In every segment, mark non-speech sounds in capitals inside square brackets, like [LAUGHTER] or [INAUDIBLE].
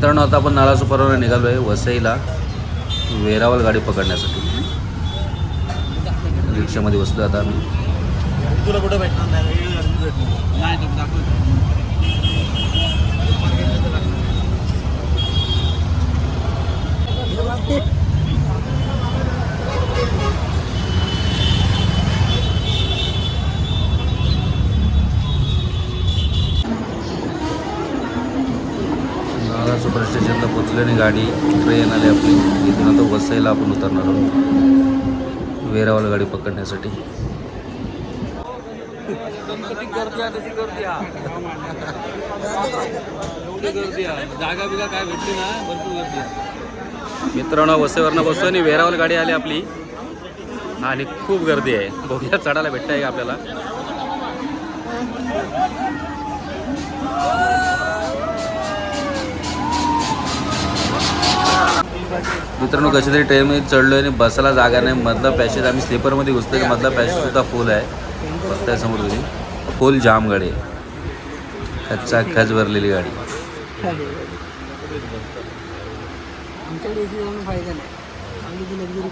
मित्रांनो आता आपण नाला सुपरवर निघालो आहे वसईला. वेरावल गाडी पकडण्यासाठी. रिक्षामध्ये बसलो आता आम्ही. तुला कुठं भेटणार नाही नाही तुम्ही दाखवतो नाला सुपर स्टेशनला पोचली आणि गाडी ट्रेन आली आपली. इथून आता वसईला आपण उतरणार आहोत. वेरावल गाडी पकडण्यासाठी. मित्रांनो वसईवरनं बसतो आणि वेरावल गाडी आली आपली. आणि खूप गर्दी आहे. बघूया चढायला भेटत आहे का आपल्याला? मित्रांनो कशी तरी ट्रेनमध्ये चढलो आणि बसायला जागा नाही. मधला पॅसेज आम्ही स्लीपरमध्ये घुसतो की मधला पॅसेज सुद्धा फुल आहे. बघताय समोर तुम्ही. फुल जाम गाडी आहे. कच्चा खच भरलेली गाडी. आमच्या एसी जाऊन फायदा नाही आम्ही ती लक्झरी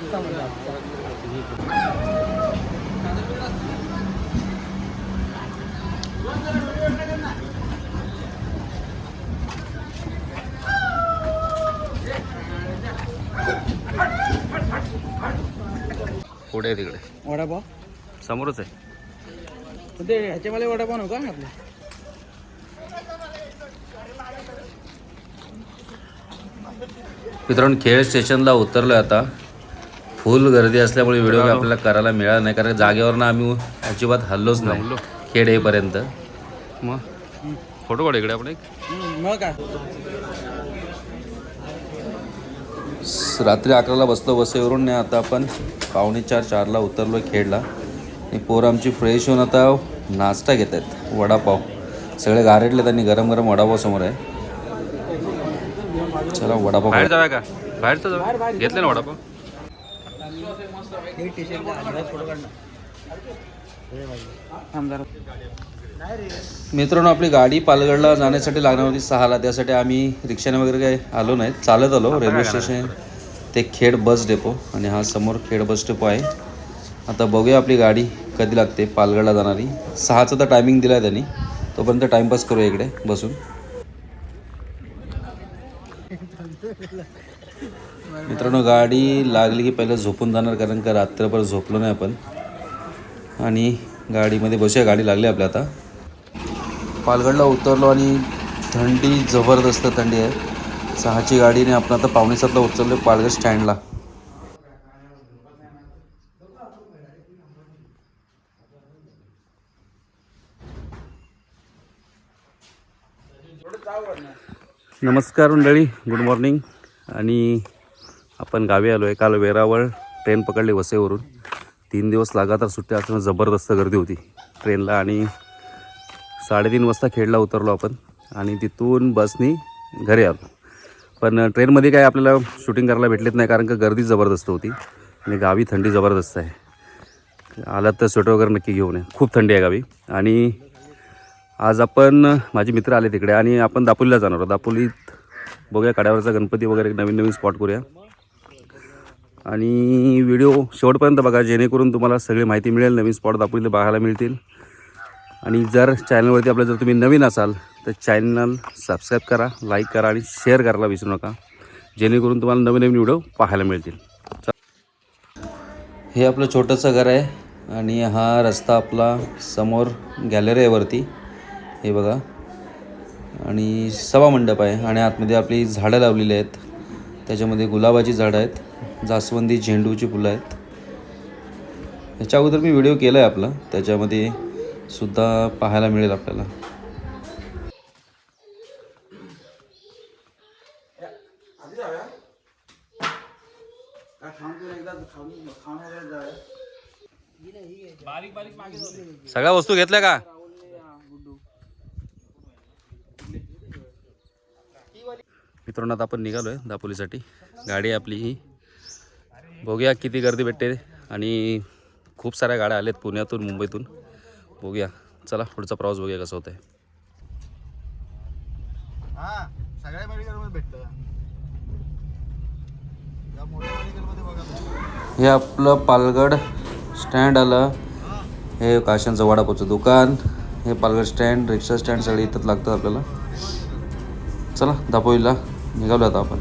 पुढे आहे तिकडे. वडापाव? समोरच आहे. ते वडापाव आपला. मित्रांनो खेळ स्टेशनला उतरलो आता. फुल गर्दी असल्यामुळे व्हिडिओ आपल्याला करायला मिळाला नाही कारण जागेवरनं आम्ही अजिबात हल्लोच नाही. खेड येईपर्यंत. मग? फोटो काढू इकडे आपण एक. मग काय? रात्री अकराला बसलो वसईवरून नाही आता आपण पावणे चार चारला उतरलो खेडला. आणि पोरं आमची फ्रेश होऊन आता नाश्ता घेत आहेत वडापाव. सगळे गारेटले त्यांनी गरम गरम वडापाव समोर आहे. चला वडापाव बाहेर जाऊया का? बाहेरचं जाऊ घेतले ना वडापाव? आमदार मित्रांनो आपली गाडी पालगडला जाण्यासाठी लागणार होती सहाला. त्यासाठी आम्ही रिक्षाने वगैरे काही आलो नाही चालत आलो रेल्वे स्टेशन. ते खेड बस डेपो आणि हा समोर खेड बस डेपो आहे. आता बघूया आपली गाडी कधी लागते पालगडला जाणारी. सहाचं तर टायमिंग दिलं आहे त्यांनी. तोपर्यंत टाईमपास करूया इकडे बसून. मित्रांनो गाडी लागली की पहिलं झोपून जाणार कारण का रात्रभर झोपलो नाही आपण. आणि गाडीमध्ये बसूया. गाडी लागली आपल्या आता. पालगडला उतरलो आणि थंडी जबरदस्त थंडी आहे. सहाची गाडीने आपण आता पावणे सातला उचललो पालघर स्टँडला. नमस्कार मंडळी गुड मॉर्निंग आणि आपण गावी आलो आहे काल वेरावळ ट्रेन पकडली वसईवरून. तीन दिवस लगातार सुट्ट्या असताना जबरदस्त गर्दी होती. ट्रेनला आणि साडेतीन वाजता खेडला उतरलो आपण आणि तिथून बसनी घरी आलो. पण ट्रेनमध्ये काय आपल्याला शूटिंग करायला भेटलेत नाही कारण का गर्दी जबरदस्त होती आणि गावी थंडी जबरदस्त आहे. आलात तर स्वेटर वगैरे नक्की घेऊन ये. खूप थंडी आहे गावी आणि आज आपण माझे मित्र आले तिकडे आणि आपण दापोलीला जाणार आहोत. दापोलीत बघूया कड्यावरचा गणपती वगैरे नवीन नवीन स्पॉट करूया. आणि व्हिडिओ शेवटपर्यंत बघा जेणेकरून तुम्हाला सगळी माहिती मिळेल नवीन स्पॉट दापोलीला बघायला मिळतील. आणि जर चॅनलवरती आपलं जर तुम्ही नवीन असाल तर चॅनल सबस्क्राईब करा लाईक करा आणि शेअर करायला विसरू नका. जेणेकरून तुम्हाला नवीन नवीन व्हिडिओ पाहायला मिळतील. हे आपलं छोटंसं घर आहे आणि हा रस्ता आपला समोर गॅलरी आहे वरती. हे बघा. आणि सभामंडप आहे आणि आतमध्ये आपली झाडं लावलेली आहेत. त्याच्यामध्ये गुलाबाची झाडं आहेत जास्वंदी झेंडूची फुलं आहेत. ह्याच्या अगोदर मी व्हिडिओ केला आहे आपला. त्याच्यामध्ये सुद्धा पाहायला मिळेल आपल्याला. सगळ्या वस्तू घेतल्या का? मित्रांनो आता आपण निघालो आहे दापोलीसाठी. गाडी आपली ही. बघूया किती गर्दी भेटते. आणि खूप साऱ्या गाड्या आल्यात पुण्यातून मुंबईतून. बघूया. चला पुढचा प्रवास बघूया कसा होत आहे सगळ्या मेडिकलमध्ये भेटतं. या मोठ्या मेडिकलमध्ये बघा तुम्ही. हे आपलं पालगड स्टँड आलं. हे काशांचं वडापावचं दुकान. हे पालगड स्टँड रिक्षा स्टँड सगळे इथंच लागतात आपल्याला. चला दापोलीला निघालो आता आपण.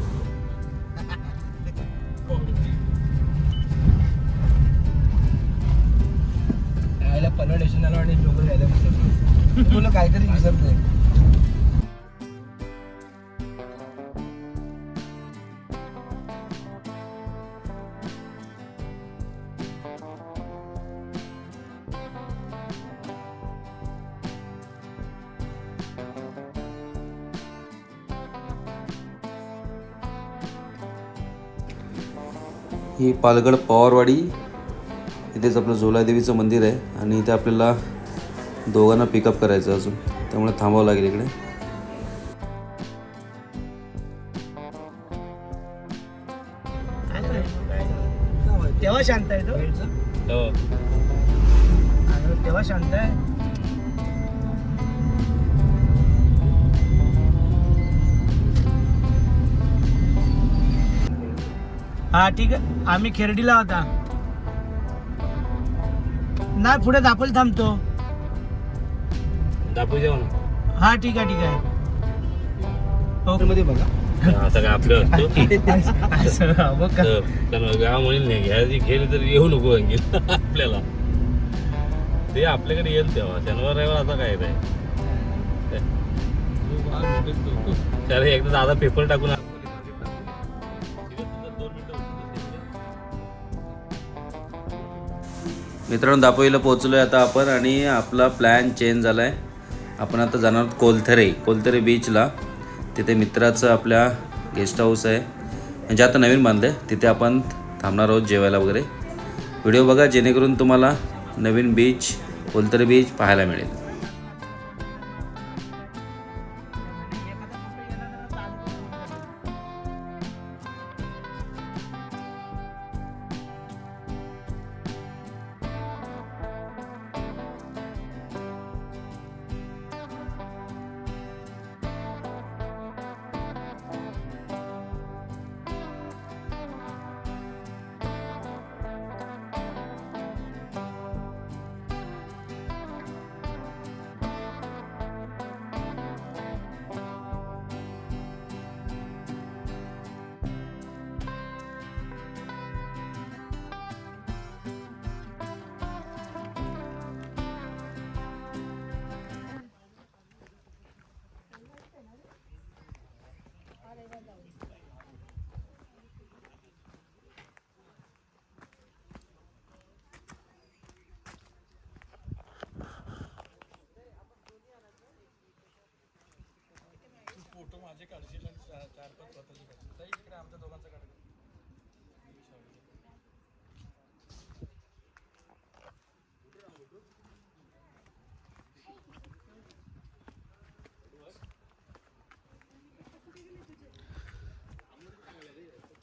ही पालगड पवारवाडी. इथेच आपलं झोलादेवीचं मंदिर आहे आणि इथे आपल्याला दोघांना पिकअप करायचं अजून. त्यामुळे थांबावं लागेल इकडे. तेव्हा शांत हा ठीक आहे. आम्ही खेरडीला होता नाही पुढे दापोली थांबतो. दाखवू जाऊ ना. हा ठीक आहे ठीक आहे. मध्ये बघा. आपलं असतो. [LAUGHS] असं हा, बघ का. तर कारण गाव म्हणेल नाही घ्यायची घेईल तर येऊ नको [LAUGHS] आपल्याला. ते आपल्याकडे येईल तेव्हा. शनिवार रविवार आता काय नाही त्याला एकदा दादा पेपर टाकून मित्रांनो दापोलीला पोहोचलो आहे आता आपण आणि आपला प्लॅन चेंज झाला आहे आपण आता जाणार आहोत कोलथरे कोलथरे बीचला तिथे मित्राचं आपल्या गेस्ट हाऊस आहे. म्हणजे आता नवीन बांधलं आहे तिथे आपण थांबणार आहोत जेवायला वगैरे. व्हिडिओ बघा जेणेकरून तुम्हाला नवीन बीच कोलथरे बीच पाहायला मिळेल.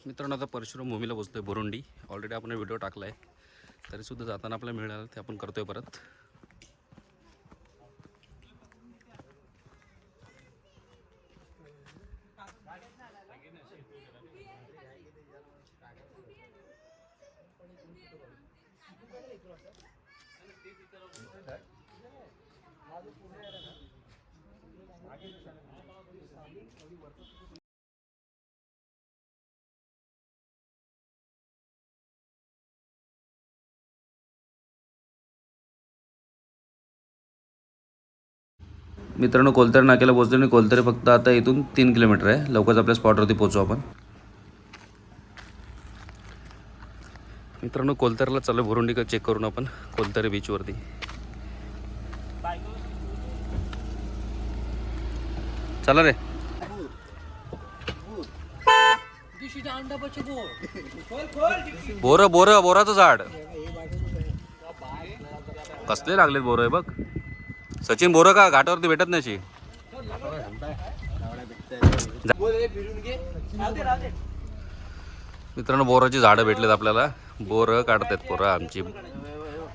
मित्रांनो आता परशुराम भूमीला आहे बोरुंडी ऑलरेडी आपण व्हिडिओ टाकला आहे तरीसुद्धा जाताना आपल्याला मिळालं ते आपण करतोय परत. मित्रांनो कोलतरे नाक्याला पोहोचलो आणि कोलतरे फक्त आता इथून तीन किलोमीटर आहे. लवकरच आपल्या स्पॉटवरती पोहोचू आपण. मित्रांनो कोलतरला चालू भरून का चेक करून आपण कोलतरे बीचवरती चला रे. बोर बोर बोराचं झाड. कसले लागलेत बोर आहे बघ. सचिन बोर का घाटावरती भेटत नाही मित्रांनो बोराची झाडं भेटलेत आपल्याला. बोरं काढतात पोरं आमची.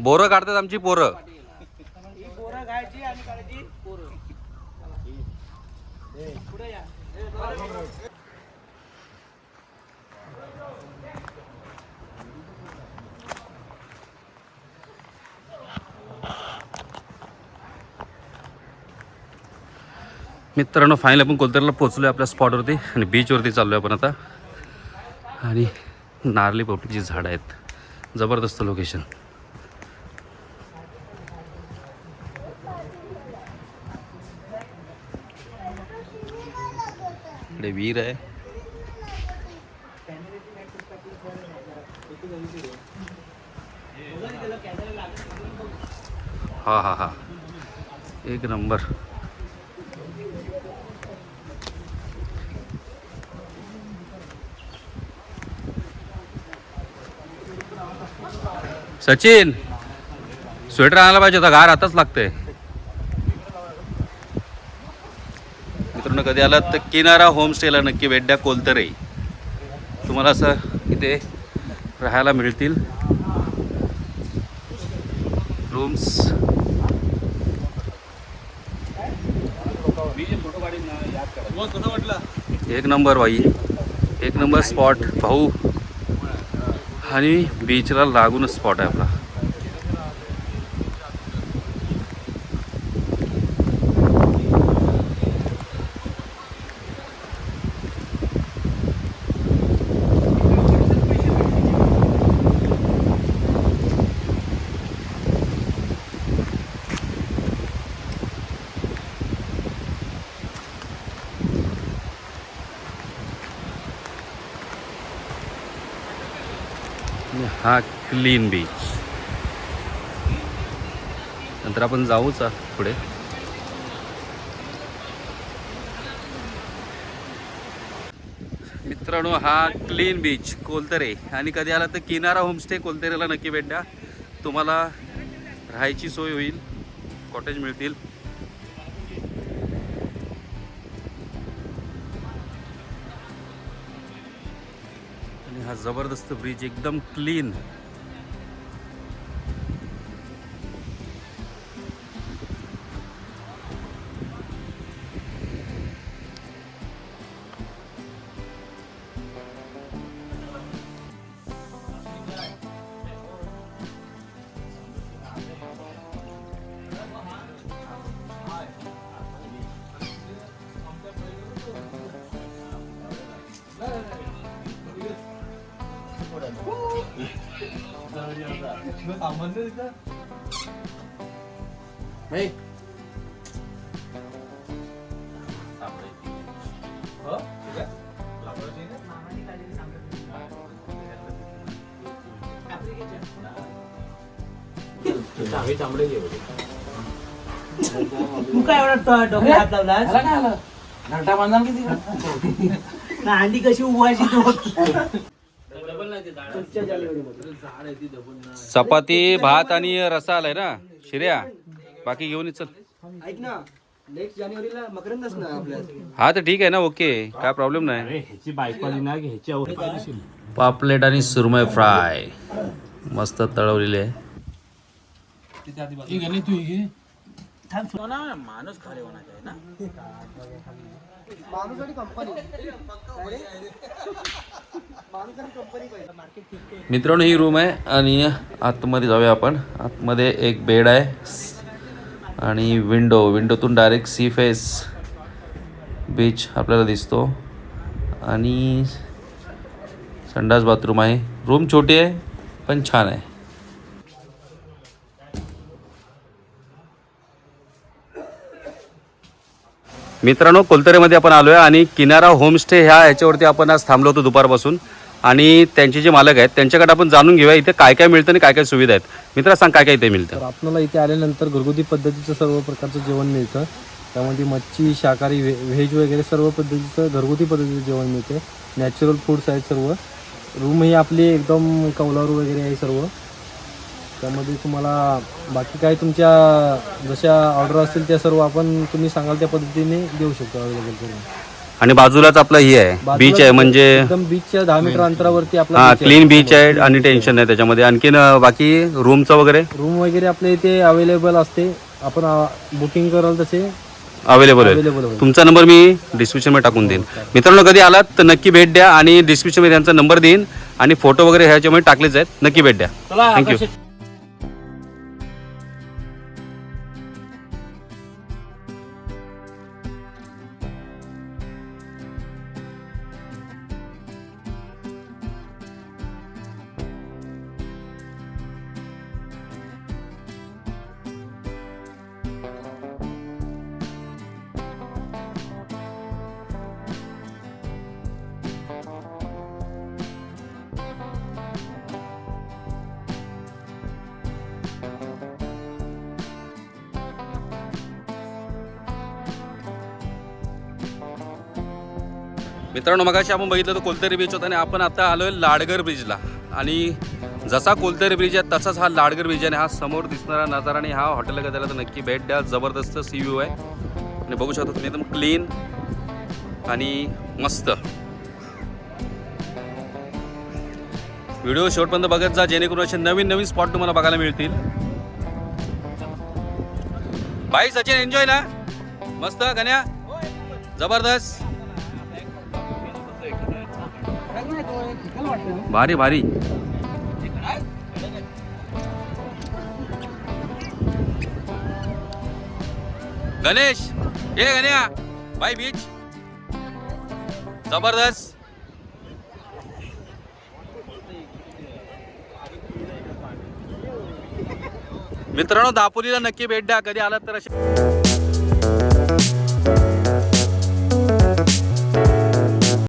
बोरं काढतात आमची पोरं. मित्रांनो फायनल आपण कोलतरला पोचलो आहे आपल्या स्पॉटवरती आणि बीचवरती चाललो आहे आपण आता. आणि नारळी पोपटीची झाडं आहेत. जबरदस्त लोकेशन इकडे विहीर आहे. हा हा हा. एक नंबर. सचिन स्वेटर आणायला पाहिजे होता गार आताच लागतंय. मित्रांनो कधी आलात तर किनारा होमस्टेला नक्की वेड्या कोलतरे. तुम्हाला असं इथे राहायला मिळतील. रूम्स एक नंबर भाई एक नंबर स्पॉट भाऊ. आणि बीचला लागूनच स्पॉट आहे आपला आणि हा क्लीन बीच नंतर आपण जाऊच पुढे. मित्रांनो हा क्लीन बीच कोलतरे. आणि कधी आला तर किनारा होमस्टे कोलतरेला नक्की भेट द्या. तुम्हाला राहायची सोय होईल. कॉटेज मिळतील. आणि हा जबरदस्त ब्रिज एकदम क्लीन तू काय एवढा डोक्यात हात लावलास घंटा बांधणार किती ना अंडी कशी उभवायची तो चपाती भात आणि रसा आलाय ना? शिर्या बाकी घेऊन ये चल. ऐक ना नेक्स्ट जानेवारीला मकरंदच ना आपल्या हा तर ठीक आहे ना ओके. काय प्रॉब्लेम नाही. ह्याची बायको आली ना की ह्याची आवड पापलेट आणि सुरमई फ्राय. मस्त तळवलेले आहे. माणूस आणि कंपनी माणूस आणि कंपनी पाहिजे मित्रांनो ही रूम आहे आणि आतमध्ये जाऊया आपण. आतमध्ये एक बेड आहे. आणि विंडो विंडोतून डायरेक्ट सी फेस बीच आपल्याला दिसतो. आणि संडास बाथरूम आहे. रूम छोटी आहे पण छान आहे. मित्रांनो कोलतरेमध्ये आपण आलो आहे आणि किनारा होमस्टे ह्या ह्याच्यावरती आपण आज थांबलो होतो दुपारपासून. आणि त्यांचे जे मालक आहेत त्यांच्याकडे आपण जाणून घेऊया इथे काय काय मिळतं आणि काय काय सुविधा आहेत. मित्रा सांग काय काय इथे मिळतं. तर आपल्याला इथे आल्यानंतर घरगुती पद्धतीचं सर्व प्रकारचं जेवण मिळतं. त्यामध्ये मच्छी शाकाहारी व्हे व्हेज वगैरे सर्व पद्धतीचं घरगुती पद्धतीचं जेवण मिळते. नॅचरल फूड्स आहेत सर्व. रूम ही आपली एकदम कौलारू वगैरे आहे सर्व. त्यामध्ये तुम्हाला बाकी काय तुमच्या जशा ऑर्डर असतील त्या सर्व आपण तुम्ही सांगाल त्या पद्धतीने देऊ शकतो अवेलेबल करून. आणि बाजूलाच आपलं ही आहे बीच आहे म्हणजे एकदम बीचच्या दहा मीटर अंतरावरती हा आपला क्लीन बीच आहे आणि टेन्शन नाही त्याच्यामध्ये. आणखीन अं, बाकी रूमचं वगैरे? रूम वगैरे आपल्या इथे अवेलेबल असते. आपण बुकिंग कराल तसे अवेलेबल आहे होईल. तुमचा नंबर मी डिस्क्रिप्शनमध्ये टाकून देईन. मित्रांनो कधी आलात तर नक्की भेट द्या आणि डिस्क्रिप्शनमध्ये त्यांचा नंबर देईन आणि फोटो वगैरे ह्याच्यामध्ये टाकलेच आहेत. नक्की भेट द्या. थँक्यू मित्रांनो मगाशी आपण बघितलं तर कोलतेरी बीच होता आणि आपण आता आहे लाडगर ब्रिजला आणि जसा कोलतेरी ब्रिज आहे तसाच हा लाडगर ब्रिज आहे आणि हा समोर दिसणारा नजारा आणि हा हॉटेलला गेला तर नक्की भेट द्या. जबरदस्त सी व्ह्यू आहे. आणि बघू शकता तुम्ही एकदम क्लीन आणि मस्त. व्हिडिओ शेवटपर्यंत बघत जा जेणेकरून असे नवीन नवीन स्पॉट तुम्हाला बघायला मिळतील. बाई सचिन एन्जॉय ना. मस्त गण्या. जबरदस्त. भारी भारी. गणेश हे गण्या बाय बीच. जबरदस्त. मित्रांनो दापोलीला नक्की भेट द्या. कधी आलात तर असे